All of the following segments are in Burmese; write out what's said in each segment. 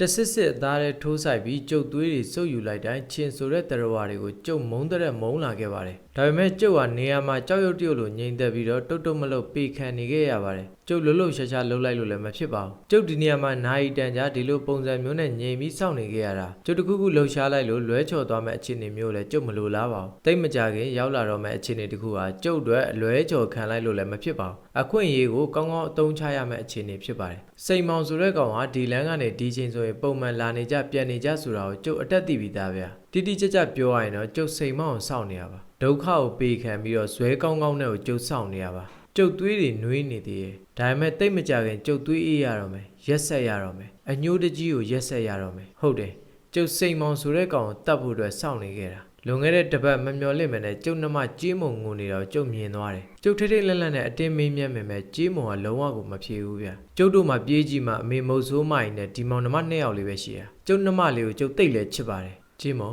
တဆစ်စစ်အသားထဲထိုးဆိုင်ပြီးကျုပ်သွေးတွေစုပ်ယူလိုက်တိုင်းချင်းဆိုတဲ့တရဝါတွေကိုကျုပ်မုံတဲ့မုံလာခဲ့ပါတယ် ဒါပေမဲ့ကျုပ်ကနေရာမှာကြောက်ရွံ့တရုတ်လိုငြိမ်သက်ပြီးတော့တုတ်တုတ်မလို့ပေခံနေခဲ့ရပါတယ်ကျုပ်လှုပ်လှုပ်ရှားရှားလှုပ်လိုက်လို့လည်းမဖြစ်ပါဘူးကျုပ်ဒီနေရာမှာနိုင်တန်ကြားဒီလိုပုံစံမျိုးနဲ့ငြိမ်ပြီးစောင့်နေခဲ့ရတာကျုပ်တခုခုလှုပ်ရှားလိုက်လို့လွဲချော်သွားမဲ့အခြေအနေမျိုးလည်းကျုပ်မလိုလားပါဘူးတိတ်မကြခင်ရောက်လာတော့မဲ့အခြေအနေတခုဟာကျုပ်အတွက်အလွဲချော်ခံလိုက်လို့လည်းမဖြစ်ပါဘူးအခွင့်အရေးကိုကောင်းကောင်းအသုံးချရမယ့်အခြေအနေဖြစ်ပါတယ်စိန်မောင်ဆိုတဲ့ကောင်ဟာဒီလန်းကနေဒီချိန်ဆိုရင်ပုံမှန်လာနေကြပြန်နေကြဆိုတာကိုကျုပ်အတက်သိပြီးသားဗျာ တိတိကျကျပြောရရင်တော့ကျုပ်စိန်မောင်ကိုစောင့်နေရပါဒုက္ခကိုပေးခံပြီးတော့ဇွဲကောင်းကောင်းနဲ့ကိုကျုပ်စောင့်နေရပါကျုပ်သွေးတွေနှွေးနေသေးတယ်ဒါပေမဲ့တိတ်မကြခင်ကျုပ်သွေးအေးရတော့မယ်ရက်ဆက်ရတော့မယ်အညိုးတကြီးကိုရက်ဆက်ရတော့မယ်ဟုတ်တယ်ကျုပ်စိန်မောင်ဆိုတဲ့ကောင်ကိုတတ်ဖို့အတွက်စောင့်နေခဲ့တာလွန်ခဲ့တဲ့တစ်ပတ်မမျော်လင့်မနဲ့ကျုပ်နှမကြီးမုံငုံနေတော့ကျုပ်မြင်သွားတယ်ကျုပ်ထိထိလက်လက်နဲ့အတင်းမေးမြန်းမိမယ်ကြီးမုံကလုံးဝကိုမဖြေဘူးဗျကျုပ်တို့မှပြေးကြည့်မှအမေမုတ်ဆိုးမရင်နဲ့ဒီမောင်နှမနှစ်ယောက်လေးပဲရှိတာကျုပ်နှမလေးကိုကျုပ်တိတ်လဲချစ်ပါတယ် ကြီးမုံ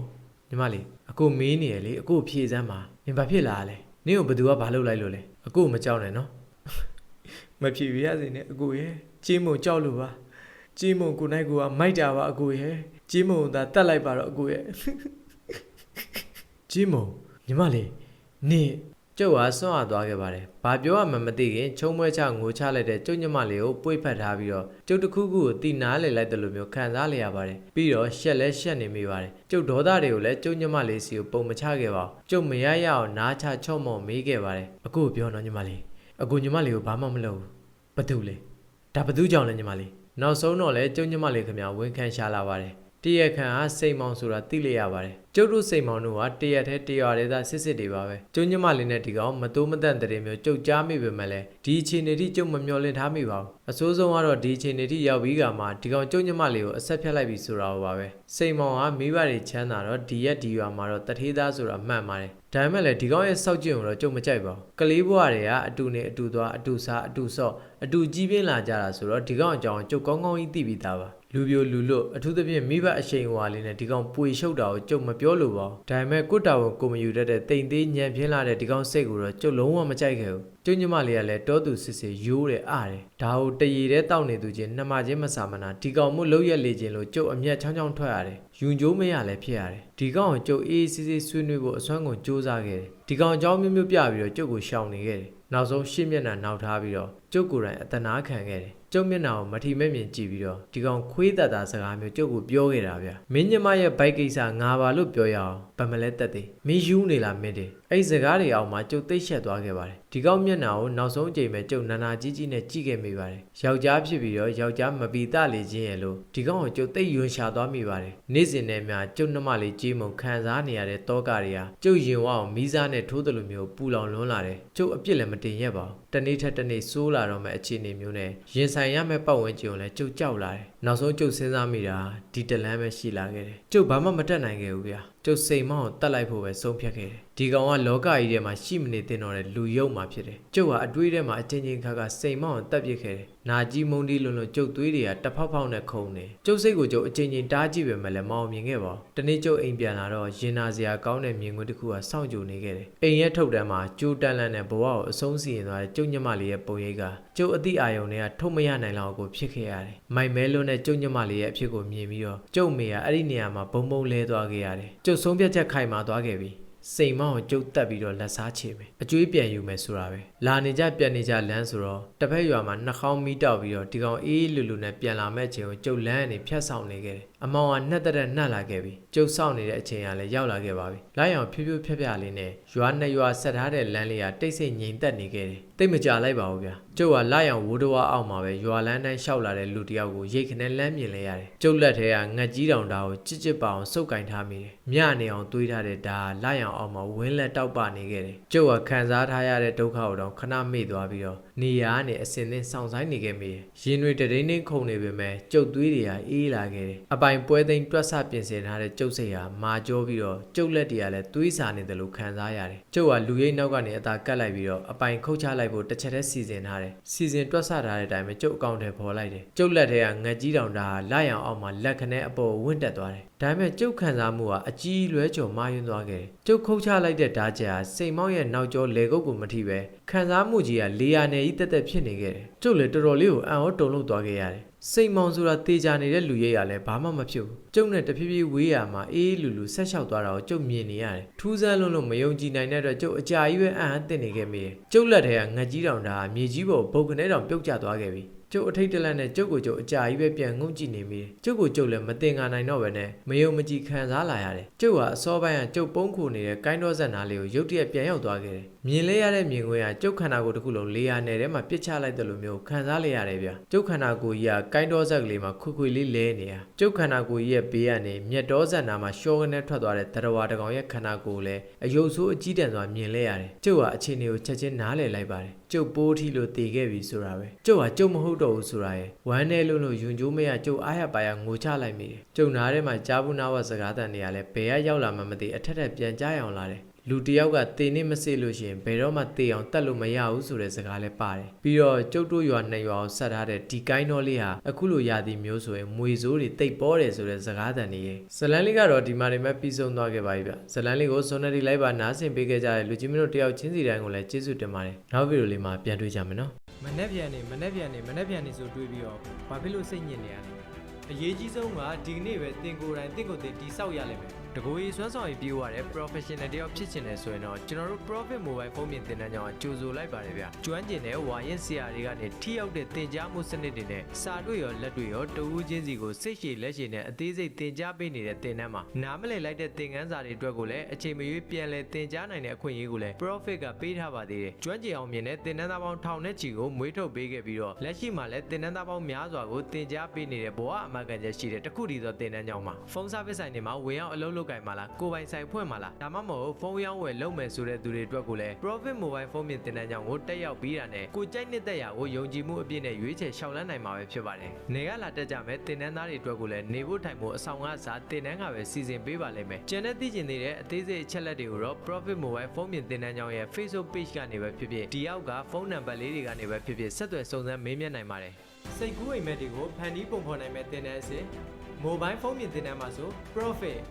ညီမလေးအခုမေးနေရလေအခုဖြေစမ်းပါနင်ဘာဖြစ်လာလဲနင့်ကိုဘသူကဘာလုပ်လိုက်လို့လဲအခုမကြောက်နဲ့နော်မဖြေပြရစေနဲ့အကိုရဲ့ကြီးမုံကြောက်လို့ပါကြီးမုံကိုနိုင်ကိုကမိုက်တာပါအကိုရဲ့ကြီးမုံသာတတ်လိုက်ပါတော့အကိုရဲ့ကြီးမုံညီမလေးနေ ကျုပ်ဟာဆွန့်ရသွားခဲ့ပါတယ်။ဘာပြောရမှမသိခင်ချုံမွဲချငိုချလိုက်တဲ့ကျုပ်ညီမလေးကိုပွေ့ဖက်ထားပြီးတော့ကျုပ်တစ်ခုခုကိုတီနားလေလိုက်တယ်လို့မျိုးခံစားလေရပါတယ်။ပြီးတော့ရှက်လဲရှက်နေမိပါတယ်။ကျုပ်ဒေါသတွေကိုလည်းကျုပ်ညီမလေးစီကိုပုံမချခဲ့ပါဘူး။ကျုပ်မရရအောင်နားချချော့မော့မေးခဲ့ပါတယ်။အခုပြောတော့ညီမလေးအခုညီမလေးကိုဘာမှမလုပ်ဘူး။ဘာတူလဲ။ဒါဘာတူကြောင့်လဲညီမလေး။နောက်ဆုံးတော့လဲကျုပ်ညီမလေးခင်ဗျာဝန်ခံရှာလာပါတယ်။ တရက်ခန့်ဟာစိတ်မောင်ဆိုတာသိလေရပါတယ်ကျုပ်တို့စိတ်မောင်တို့ဟာတရက်တည်းတရွာတည်းသာစစ်စစ်တွေပါပဲကျုံညမလေးနဲ့ဒီကောင်မတိုးမတန့်တဲ့မျိုးကျုပ်ကြားမိပေမဲ့လည်းဒီအခြေအနေထိကျုပ်မမျှော်လင့်ထားမိပါဘူးအဆိုးဆုံးကတော့ဒီအခြေအနေထိရောက်ပြီးကမှဒီကောင်ကျုံညမလေးကိုအဆက်ဖြတ်လိုက်ပြီဆိုတာပါပဲစိတ်မောင်ဟာမိဘတွေချမ်းသာတော့ဒီရက်ဒီရွာမှာတော့တထေးသားဆိုတာမှန်ပါတယ်ဒါပေမဲ့လည်းဒီကောင်ရဲ့စောက်ကျင်ကိုတော့ကျုပ်မကြိုက်ပါဘူးကလေးဘွားတွေကအတူနေအတူသွားအတူစားအတူဆော့အတူကြီးပြင်းလာကြတာဆိုတော့ဒီကောင်အကြောင်းကျုပ်ကောင်းကောင်းကြီးသိပြီးသားပါ လူပြိုလူလွတ်အထူးသဖြင့်မိဘအရှိန်ဟွာလေးနဲ့ဒီကောင်ပွေရှုပ်တာကိုကျုပ်မပြောလို့ပါဘူးဒါပေမဲ့ကိုတာဝန်ကိုမယူတတ်တဲ့တိမ်သေးညံပြင်းလာတဲ့ဒီကောင်စိတ်ကိုတော့ကျုပ်လုံးဝမကြိုက်ခဲ့ဘူးကျုံညမလေးကလည်းတောသူစစ်စစ်ရိုးတယ်အားတယ်ဒါကိုတရီတဲ့တောက်နေသူချင်းနှမချင်းမစာမနာဒီကောင်မှုလုံးရက်လေချင်းလို့ကျုပ်အမျက်ချောင်းချောင်းထွက်ရတယ်ယူန်ကျိုးမရလည်းဖြစ်ရတယ်ဒီကောင်ကိုကျုပ်အေးအေးဆေးဆေးဆွေးနွေးဖို့အစွမ်းကုန်စူးစမ်းခဲ့တယ်ဒီကောင်အကြောင်းမျိုးမျိုးပြပြီးတော့ကျုပ်ကိုရှောင်နေခဲ့တယ်နောက်ဆုံးရှစ်မျက်နှာနောက်ထားပြီးတော့ကျုပ်ကိုယ်တိုင်အတနာခံခဲ့တယ် ကျုပ်မျက်နှာကိုမထီမဲ့မြင်ကြည့်ပြီးတော့ဒီကောင်ခွေးတတ်တာစကားမျိုးကျုပ်ကိုပြောခဲ့တာဗျမင်းညမရဲ့ဘိုက်ကိစ္စငါပါလို့ပြောရအောင်ဗမလဲတက်သေးမင်းယူနေလားမင်းတွေ အဲ့ဒီစကားတွေအောင်မှကျုပ်သိရှက်သွားခဲ့ပါတယ်ဒီကောင်မျက်နှာကိုနောက်ဆုံးအကြိမ်ပဲကျုပ်နာနာကြီးကြီးနဲ့ကြည့်ခဲ့မိပါတယ်ယောက်ျားဖြစ်ပြီးတော့ယောက်ျားမပီတလေခြင်းရဲ့လို့ဒီကောင်ကိုကျုပ်သိယွန်ရှာသွားမိပါတယ်နေ့စဉ်နဲ့များကျုပ်နှမလေးကြီးမုံခံစားနေရတဲ့တောကတွေကကျုပ်ရင်ဝအောင်မီးစားနဲ့ထိုးတယ်လို့မျိုးပူလောင်လွန်းလာတယ်ကျုပ်အပြစ်လည်းမတင်ရက်ပါဘူးတနေ့ထက်တနေ့ဆိုးလာတော့မဲ့အခြေအနေမျိုးနဲ့ရင်ဆိုင်ရမဲ့ပတ်ဝန်းကျင်ကိုလည်းကျုပ်ကြောက်လာတယ်နောက်ဆုံးကျုပ်စဉ်းစားမိတာဒီတလန်းပဲရှိလာခဲ့တယ်ကျုပ်ဘာမှမတက်နိုင်ခဲ့ဘူးဗျာ ကျုပ်စိတ်မောင်းကိုတတ်လိုက်ဖို့ပဲဆုံးဖြတ်ခဲ့တယ်ဒီကောင်ကလောကကြီးထဲမှာရှိမနေသင့်တော့တဲ့လူယုံမှာဖြစ်တယ်ကျုပ်ဟာအတွေးထဲမှာအချင်းချင်းခါခါစိတ်မောင်းကိုတတ်ပစ်ခဲ့တယ်နာကြီးမုံဒီလွန်လွန်ကျုပ်သွေးတွေကတဖောက်ဖောက်နဲ့ခုန်နေကျုပ်စိတ်ကိုကျုပ်အချင်းချင်းတားကြည့်ပဲမဲ့လည်းမအောင်မြင်ခဲ့ပါဘူးတနေ့ကျုပ်အိမ်ပြန်လာတော့ရင်နာစရာကောင်းတဲ့မြင်ကွင်းတစ်ခုကစောင့်ကြိုနေခဲ့တယ်အိမ်ရဲ့ထုတ်တန်းမှာကျိုးတန်းလန်းနဲ့ဘဝကိုအဆုံးစီရင်သွားတဲ့ကျုပ်ညမလေးရဲ့ပုံရိပ်ကကျုပ်အသည့်အာယုံတွေကထုတ်မရနိုင်လောက်ကိုဖြစ်ခဲ့ရတယ်မိုင်မဲလွန်းတဲ့ကျုပ်ညမလေးရဲ့အဖြစ်ကိုမြင်ပြီးတော့ကျုပ်မေကအဲ့ဒီနေရာမှာဘုံဘုံလဲသွားခဲ့ရတယ်ကျုပ်ဆုံးဖြတ်ချက်ခိုင်မာသွားခဲ့ပြီ စိန်မောင်းကိုကျုပ်တက်ပြီးတော့လက်စားချေမယ်အကျွေးပြန်ယူမယ်ဆိုတာပဲလာနေကြပြန်နေကြလမ်းဆိုတော့တစ်ဖက်ရွာမှာနှာခေါင်းမီးတောက်ပြီးတော့ဒီကောင်အေးလူလူနဲ့ပြန်လာမဲ့ချိန်ကိုကျုပ်လမ်းကနေဖြတ်ဆောင်နေခဲ့တယ် အမောင်ကနှက်တက်တက်နှက်လာခဲ့ပြီကျုပ်စောင့်နေတဲ့အချိန်ကလည်းရောက်လာခဲ့ပါပြီလိုက်အောင်ဖြူးဖြူးဖြက်ဖြက်လေးနဲ့ရွာနှစ်ရွာဆက်ထားတဲ့လမ်းလေးကတိတ်ဆိတ်ငြိမ်သက်နေခဲ့တယ်တိတ်မကြလိုက်ပါဘူးဗျာကျုပ်ကလိုက်အောင်ဝိုးတော်အောက်မှာပဲရွာလမ်းတိုင်းလျှောက်လာတဲ့လူတစ်ယောက်ကိုရိတ်ခနဲ့လမ်းမြင်လဲရတယ်ကျုပ်လက်ထဲကငှက်ကြီးတောင်တာကိုချစ်ချစ်ပအောင်စုပ်ကင်ထားမိတယ်မြနေအောင်တွေးထားတဲ့ဒါလိုက်အောင်အောက်မှာဝင်းလက်တောက်ပနေခဲ့တယ်ကျုပ်ကခံစားထားရတဲ့ဒုက္ခကိုတော့ခဏမေ့သွားပြီးတော့နေရာကနေအစင်သင်းဆောင်ဆိုင်နေခဲ့မိတယ်ရင်တွေတရင်းနှင်းခုန်နေပေမဲ့ကျုပ်သွေးတွေကအေးလာခဲ့တယ်အပိုင်ပွဲသိမ်းတွက်ဆပြင်ဆင်ထားတဲ့ကျုပ်စိတ်ဟာမာကြောပြီးတော့ကျုပ်လက်တွေကလည်းသွေးစာနေတယ်လို့ခံစားရတယ်ကျုပ်ကလူရိတ်နောက်ကနေအသာကတ်လိုက်ပြီးတော့အပိုင်ခုတ်ချလိုက်ဖို့တစ်ချက်တည်းစီစဉ်ထားတယ်စီစဉ်တွက်ဆထားတဲ့အတိုင်းပဲကျုပ်အကောင့်ထဲပေါ်လိုက်တယ်ကျုပ်လက်ထဲကငက်ကြီးတောင်တာလာရအောင်အောက်မှာလက်ခနဲ့အပေါ်ဝင့်တက်သွားတယ် ဒါပေမဲ့ကျုပ်ခံစားမှုကအကြီးလွဲကျော်မာယွန်းသွားခဲ့တယ်ကျုပ်ခုတ်ချလိုက်တဲ့ဓာတ်ချက်ဟာစိန်မောင်းရဲ့နောက်ကျောလေကုတ်ကိုမထိပဲခခံစားမှုကြီးကလေယာနယ်ကြီးတက်တက်ဖြစ်နေခဲ့တယ်ကျုပ်လည်းတော်တော်လေးကိုအံ့ဩတုန်လှုပ်သွားခဲ့ရတယ်စိတ်မောင်ဆိုတာတေချာနေတဲ့လူရိပ်ရလည်းဘာမှမဖြစ်ဘူးကျုပ်နဲ့တဖြည်းဖြည်းဝေးရမှာအေးလူလူဆက်လျှောက်သွားတာကိုကျုပ်မြင်နေရတယ်ထူးဆန်းလုံးလို့မယုံကြည်နိုင်တဲ့အတွက်ကျုပ်အကြာကြီးပဲအံ့အသင့်နေခဲ့မိတယ်ကျုပ်လက်ထဲကငှက်ကြီးတောင်တာမြေကြီးပေါ်ဘုတ်ကနေတောင်ပြုတ်ကျသွားခဲ့ပြီ ကျုပ်အထိတ်တလန့်နဲ့ကျုပ်ကိုကျုပ်အကြာကြီးပဲပြန်ငုံကြည့်နေမိတယ်။ကျုပ်ကိုကျုပ်လည်းမတင်ငါနိုင်တော့ပဲနဲ့မယုံမကြည်ခံစားလာရတယ်။ကျုပ်ကအစောပိုင်းကကျုပ်ပုံးခိုနေတဲ့ကိုင်းတော်ဆက်နာလေးကိုရုတ်တရက်ပြန်ရောက်သွားခဲ့တယ်။မြင်လဲရတဲ့မြင်ကွင်းကကျုပ်ခန္ဓာကိုယ်တစ်ခုလုံးလေယာနယ်ထဲမှာပစ်ချလိုက်တယ်လို့မျိုးခံစားလိုက်ရတယ်ဗျ။ကျုပ်ခန္ဓာကိုယ်ကြီးကကိုင်းတော်ဆက်ကလေးမှာခွခွလေးလဲနေတာ။ကျုပ်ခန္ဓာကိုယ်ကြီးရဲ့ဘေးကနေမြက်တော်ဆက်နာမှာရှောကနေထွက်သွားတဲ့တရဝါတကောင်ရဲ့ခန္ဓာကိုယ်လည်းအယုတ်ဆိုးအကြီးတန်းစွာမြင်လဲရတယ်။ကျုပ်ကအခြေအနေကိုချက်ချင်းနားလည်လိုက်ပါတယ်။ကျုပ်ပိုးထီလို့တည်ခဲ့ပြီဆိုတာပဲ။ကျုပ်ကကျုပ်မဟုတ်တော့ဘူးဆိုတာရဲ့ဝမ်းနဲ့လို့လို့ယွန်ကျိုးမရကျုပ်အားရပါရငိုချလိုက်မိတယ်။ကျုပ်နားထဲမှာကြားဘူးနာဝစကားတန်တွေကလည်းဘယ်ကရောက်လာမှမသိအထက်ထက်ပြန်ကြားရအောင်လာတယ်။ လူတစ်ယောက်ကတေနေမစေလို့ရှိရင်ဘယ်တော့မှတေအောင်တတ်လို့မရဘူးဆိုတဲ့စကားလည်းပါတယ်။ပြီးတော့ကျုပ်တို့ရွာနှစ်ရွာကိုဆက်ထားတဲ့ဒီကိုင်းတော်လေးဟာအခုလိုရာသီမျိုးဆိုရင်မွေစိုးတွေတိတ်ပေါ်တယ်ဆိုတဲ့စကားတန်တွေရဲ့ဇလန်လေးကတော့ဒီမှာနေမဲ့ပြီးဆုံးသွားခဲ့ပါပြီဗျ။ဇလန်လေးကိုစွန်နယ်ဒီလိုက်ပါနားဆင်ပေးခဲ့ကြတဲ့လူကြီးမင်းတို့တယောက်ချင်းစီတိုင်းကိုလည်းကျေးဇူးတင်ပါတယ်။နောက်ဗီဒီယိုလေးမှာပြန်တွေ့ကြမယ်နော်။မနှက်ပြန်နေမနှက်ပြန်နေမနှက်ပြန်နေဆိုတွေးပြီးတော့ဘာဖြစ်လို့စိတ်ညစ်နေရလဲအရေးကြီးဆုံးကဒီကနေ့ပဲတင်ကိုယ်တိုင်တင့်ကိုယ်တင်တိဆောက်ရလိမ့်မယ် တကူရေးစွမ်းဆောင်ရည်ပြေးရတဲ့ professional တယောက်ဖြစ်ချင်တယ်ဆိုရင်တော့ကျွန်တော်တို့ Profit Mobile ဖုန်းမြင်သင်တန်းကြောင့်ကြိုဆိုလိုက်ပါတယ်ဗျကျွမ်းကျင်တဲ့ဝါရင်ဆရာတွေကနေထိရောက်တဲ့သင်ကြားမှုစနစ်တွေနဲ့စာတွေ့ရောလက်တွေ့ရောတဦးချင်းစီကိုစိတ်ရှည်လက်ရှည်နဲ့အသေးစိတ်သင်ကြားပေးနေတဲ့သင်တန်းမှာနားမလည်လိုက်တဲ့သင်ခန်းစာတွေအတွက်ကိုလည်းအချိန်မရွေးပြန်လည်သင်ကြားနိုင်တဲ့အခွင့်အရေးကိုလည်း Profit ကပေးထားပါသေးတယ်ကျွမ်းကျင်အောင်မြင်တဲ့သင်တန်းသားပေါင်းထောင်နဲ့ချီကိုမွေးထုတ်ပေးခဲ့ပြီးတော့လက်ရှိမှာလည်းသင်တန်းသားပေါင်းများစွာကိုသင်ကြားပေးနေတဲ့ဘဝအမှန်ကန်ချက်ရှိတဲ့တခုတည်းသောသင်တန်းကြောင့်မှာဖုန်း service ဆိုင်တွေမှာဝင်ရောက်အလုပ်လုပ်ကင်မှာလားကိုယ်ပိုင်ဆိုင်ဖွင့်မှာလားဒါမှမဟုတ်ဖုန်းရောင်းဝယ်လုပ်မယ်ဆိုတဲ့သူတွေအတွက်ကိုလည်း profit mobile ဖုန်းမြင်တင်တန်းကြောင်းကိုတက်ရောက်ပြီးတာနဲ့ကိုကြိုက်နှစ်သက်ရာကိုယုံကြည်မှုအပြည့်နဲ့ရွေးချယ်ရှောက်လန်းနိုင်မှာပဲဖြစ်ပါတယ်နေကလာတက်ကြမဲ့တင်တန်းသားတွေအတွက်ကိုလည်းနေဖို့ထိုင်ဖို့အဆောင်ကစားတင်တန်းကပဲစီစဉ်ပေးပါလိမ့်မယ်ကျန်တဲ့သိကျင်နေတဲ့အသေးစိတ်အချက်လက်တွေကိုတော့ profit mobile ဖုန်းမြင်တင်တန်းကြောင်းရဲ့ Facebook page ကနေပဲဖြစ်ဖြစ်ဒီအောက်ကဖုန်းနံပါတ်လေးတွေကနေပဲဖြစ်ဖြစ်ဆက်သွယ်စုံစမ်းမေးမြန်းနိုင်ပါတယ်စိတ်ကူးအိမ်မက်တွေကိုဖန်တီးပုံဖော်နိုင်မဲ့တင်တန်းအစစ် mobile ဖုန်းမြင်တင်တန်းမှာဆို profit